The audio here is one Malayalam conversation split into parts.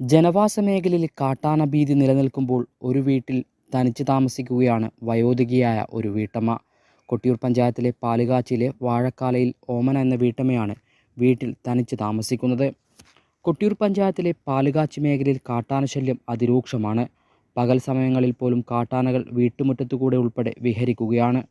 ജനവാസ മേഖലയിൽ കാട്ടാന ഭീതി നിലനിൽക്കുമ്പോൾ ഒരു വീട്ടിൽ തനിച്ച് താമസിക്കുകയാണ് വയോധികയായ ഒരു വീട്ടമ്മ. കൊട്ടിയൂർ പഞ്ചായത്തിലെ പാലുകാച്ചിയിലെ വാഴക്കാലയിൽ ഓമന എന്ന വീട്ടമ്മയാണ് വീട്ടിൽ തനിച്ച് താമസിക്കുന്നത്. കൊട്ടിയൂർ പഞ്ചായത്തിലെ പാലുകാച്ചി മേഖലയിൽ കാട്ടാന ശല്യം അതിരൂക്ഷമാണ്. പകൽ സമയങ്ങളിൽ പോലും കാട്ടാനകൾ വീട്ടുമുറ്റത്തുകൂടെ ഉൾപ്പെടെ വിഹരിക്കുകയാണ്.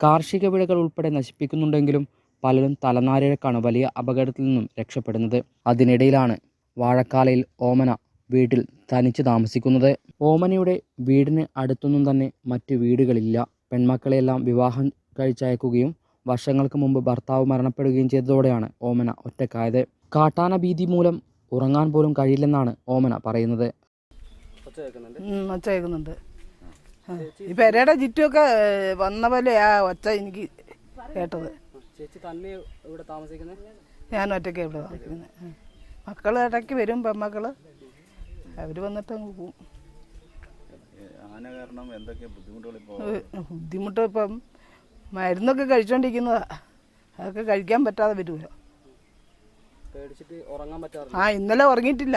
കാർഷിക വിളകൾ ഉൾപ്പെടെ നശിപ്പിക്കുന്നുണ്ടെങ്കിലും പലരും തലനാരിഴക്കാണ് വലിയ അപകടത്തിൽ നിന്നും രക്ഷപ്പെടുന്നത്. അതിനിടയിലാണ് വാഴക്കാലയിൽ ഓമന വീട്ടിൽ തനിച്ച് താമസിക്കുന്നത്. ഓമനയുടെ വീടിന് അടുത്തൊന്നും തന്നെ മറ്റ് വീടുകളില്ല. പെൺമക്കളെയെല്ലാം വിവാഹം കഴിച്ചയക്കുകയും വർഷങ്ങൾക്ക് മുമ്പ് ഭർത്താവ് മരണപ്പെടുകയും ചെയ്തതോടെയാണ് ഓമന ഒറ്റക്കായത്. കാട്ടാന ഭീതി മൂലം ഉറങ്ങാൻ പോലും കഴിയില്ലെന്നാണ് ഓമന പറയുന്നത്. ഒച്ച കേൾക്കുന്നുണ്ട് ഈ പെരയുടെ ചുറ്റുമൊക്കെ വന്ന പോലെ ആ ഒച്ച എനിക്ക് കേട്ടത്. ചേച്ചി തന്നെ ഇവിടെ താമസിക്കുന്നത്? ഞാൻ ഒറ്റയ്ക്ക് ഇവിടെ താമസിക്കുന്നത്. മക്കൾ ഇടയ്ക്ക് വരും പെമ്മക്കൾ. അവർ വന്നിട്ട് അങ്ങ് പോവും. ഏ, ബുദ്ധിമുട്ട് ഇപ്പം മരുന്നൊക്കെ കഴിച്ചോണ്ടിരിക്കുന്നതാ. അതൊക്കെ കഴിക്കാൻ പറ്റാതെ വരുമല്ലോ ആ ഇന്നലെ ഉറങ്ങിയിട്ടില്ല.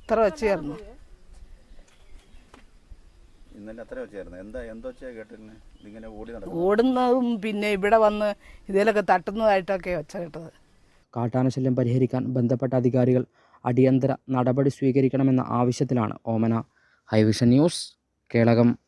ഇത്ര വെച്ചായിരുന്നു ഇന്നലെ അത്ര വെച്ചായിരുന്നു എന്താ എന്തോ ഇതിങ്ങനെ ഓടി നടക്കും ഓടുന്നതും പിന്നെ ഇവിടെ വന്ന് ഇതിലൊക്കെ തട്ടുന്നതായിട്ടൊക്കെ വെച്ച കേട്ടത്. കാട്ടാനശല്യം പരിഹരിക്കാൻ ബന്ധപ്പെട്ട അധികാരികൾ അടിയന്തര നടപടി സ്വീകരിക്കണമെന്ന ആവശ്യത്തിലാണ് ഓമന. High Vision news Kelakam.